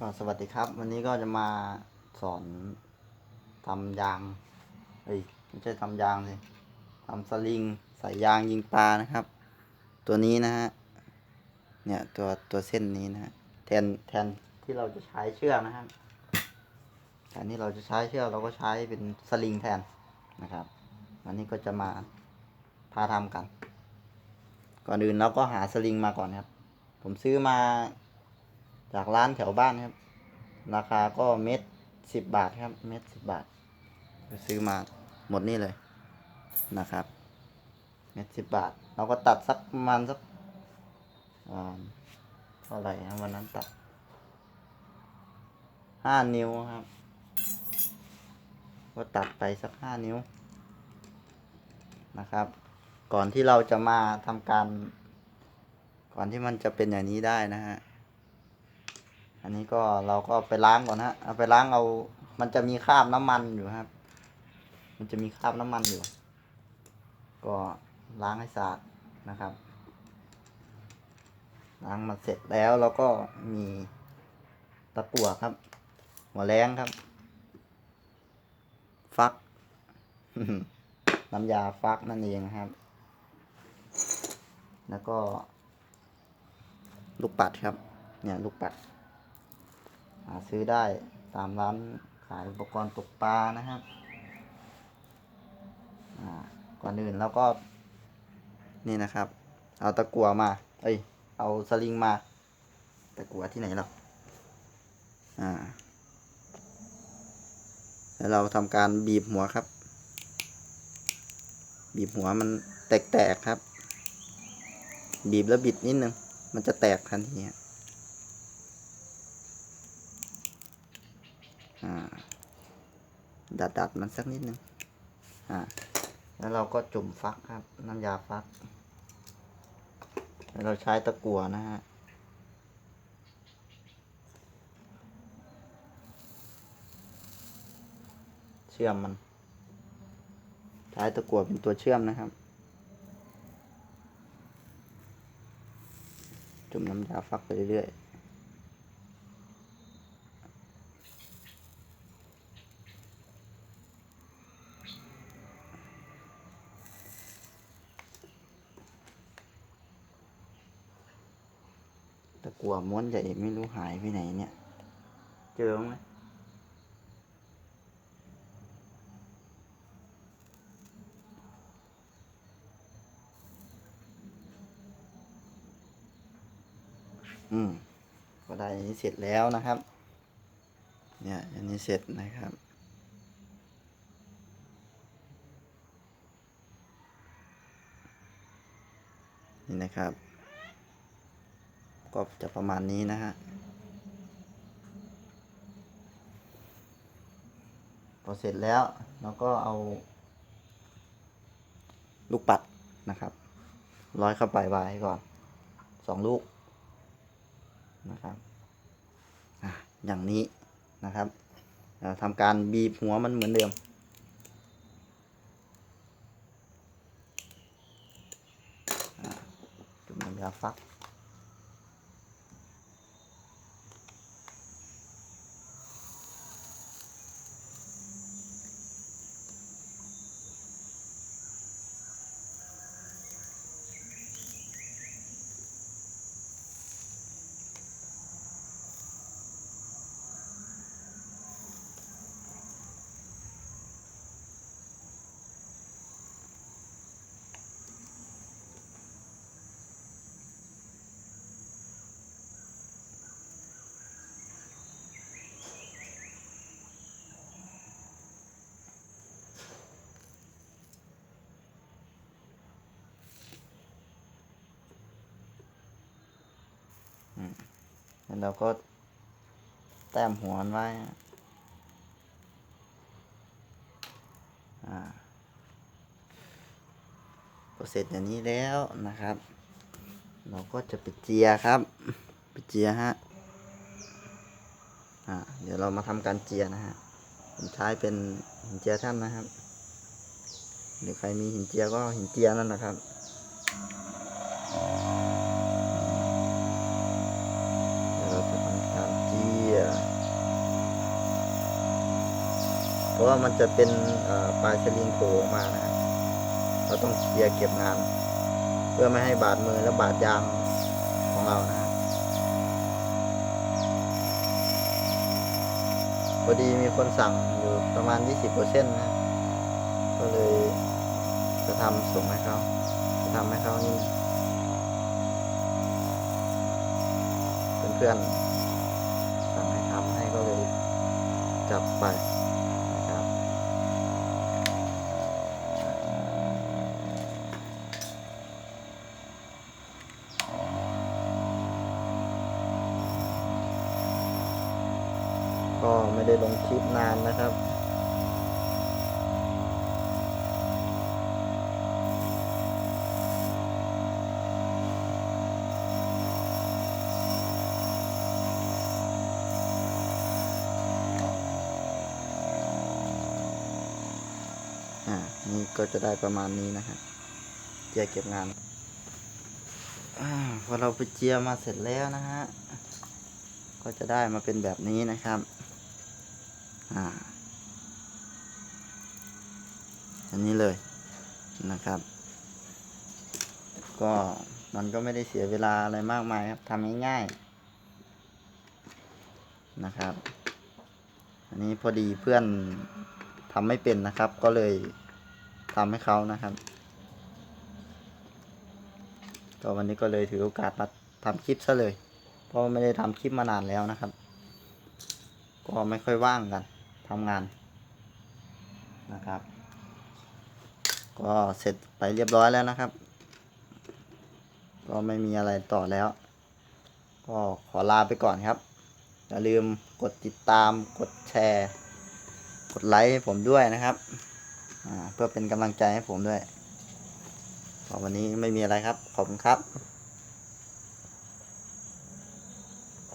ก็สวัสดีครับ วันนี้ก็จะมาสอนทำยางเอ้ยไม่ใช่ทำยางเลยทำสลิงใส่ยางยิงปลานะครับ ตัวนี้นะฮะเนี่ยตัวตัวเส้นนี้นะฮะแทนแทนที่เราจะใช้เชือกนะครับแทนที่เราจะใช้เชือกเราก็ใช้เป็นสลิงแทนนะครับ วันนี้ก็จะมาพาทำกัน ก่อนอื่นเราก็หาสลิงมาก่อนครับ ผมซื้อมา จากร้านแถวบ้านครับ ราคาก็เม็ดสิบบาทครับ เม็ดสิบบาทซื้อมาหมดนี่เลยนะครับ เม็ดสิบบาท เราก็ตัดสักประมาณสักอ่าเท่าไหร่นะวันนั้นตัดห้านิ้วครับ ก็ตัดไปสักห้านิ้วนะครับ ก่อนที่เราจะมาทำการ ก่อนที่มันจะเป็นอย่างนี้ได้นะฮะ อันนี้ก็เราก็ไปล้างก่อนฮะเอาไปล้างเอา มันจะมีคราบน้ำมันอยู่ครับ มันจะมีคราบน้ำมันอยู่ ก็ล้างให้สะอาดนะครับ ล้างมาเสร็จแล้วเราก็มีตะกั่วครับ หัวแรงครับ ฟัก น้ำยาฟักนั่นเองครับ แล้วก็ ลูกปัดครับ เนี่ยลูกปัด หาซื้อได้ตามร้านขายอุปกรณ์ตกปลานะครับก่อนอื่นเราก็ นี่นะครับ เอาตะกั่วมา เอ้ย เอาสลิงมา ตะกั่วที่ไหนหรออ่า แล้วเราทำการบีบหัวครับ บีบหัวมันแตกๆครับ บีบแล้วบิดนิดนึง มันจะแตกทันทีฮะอ่ ดัดดัดมันสักนิดนึงอ่าแล้วเราก็จุ่มฟักครับ น้ำยาฟัก แล้วเราใช้ตะกั่วนะฮะเชื่อมมัน ใช้ตะกั่วเป็นตัวเชื่อมนะครับ จุ่มน้ำยาฟักไปเรื่อยๆ ตะกัวม้วนใหญ่ไม่รู้หายไปไหนเนี่ย เจอไหมอืมก็ได้อันนี้เสร็จแล้วนะครับ เนี่ยอันนี้เสร็จนะครับ นี่นะครับ ก็จะประมาณนี้นะฮะพอเสร็จแล้วเราก็เอา ลูกปัดนะครับ ร้อยเข้าไปไว้ก่อนสองลูกนะครับอย่างนี้นะครับทำการบีบหัวมันเหมือนเดิมจุ่มน้ำยาฟัก เราก็แต้มหัวมันไว้อ่าพอเสร็จอย่างนี้แล้วนะครับ เราก็จะไปเจียครับ ไปเจียฮะอ่าเดี๋ยวเรามาทำการเจียนะฮะผมใช้เป็นหินเจียท่านนะครับหรือใครมีหินเจียก็หินเจียนั่นนะครับ เพราะว่ามันจะเป็นปลายสลิงโผล่ออกมานะครับเราต้องเคลียร์เก็บงาน เพื่อไม่ให้บาดมือและบาดยางของเรานะครับพอดีมีคนสั่งอยู่ประมาณ 20%นะ ก็เลยจะทำส่งให้เขาจะทำให้เขานี่เพื่อนๆสั่งให้ทำให้ก็เลยจับไปนะครับ ก็ไม่ได้ลงคลิปนานนะครับ อ่า นี่ก็จะได้ประมาณนี้นะครับเจียเก็บงานอพอเราไปเจียมาเสร็จแล้วนะฮะ ก็จะได้มาเป็นแบบนี้นะครับ อ่าอันนี้เลยนะครับ ก็มันก็ไม่ได้เสียเวลาอะไรมากมายครับทำง่ายๆนะครับ อันนี้พอดีเพื่อนทำไม่เป็นนะครับ ก็เลยทำให้เขานะครับก็วันนี้ก็เลยถือโอกาสมาทำคลิปซะเลย เพราะไม่ได้ทำคลิปมานานแล้วนะครับ ก็ไม่ค่อยว่างกัน ทำงานนะครับ ก็เสร็จไปเรียบร้อยแล้วนะครับ ก็ไม่มีอะไรต่อแล้ว ก็ขอลาไปก่อนครับ อย่าลืมกดติดตามกดแชร์ กดไลค์ให้ผมด้วยนะครับเพื่อเป็นกำลังใจให้ผมด้วยวันนี้ไม่มีอะไรครับ ขอบคุณครับ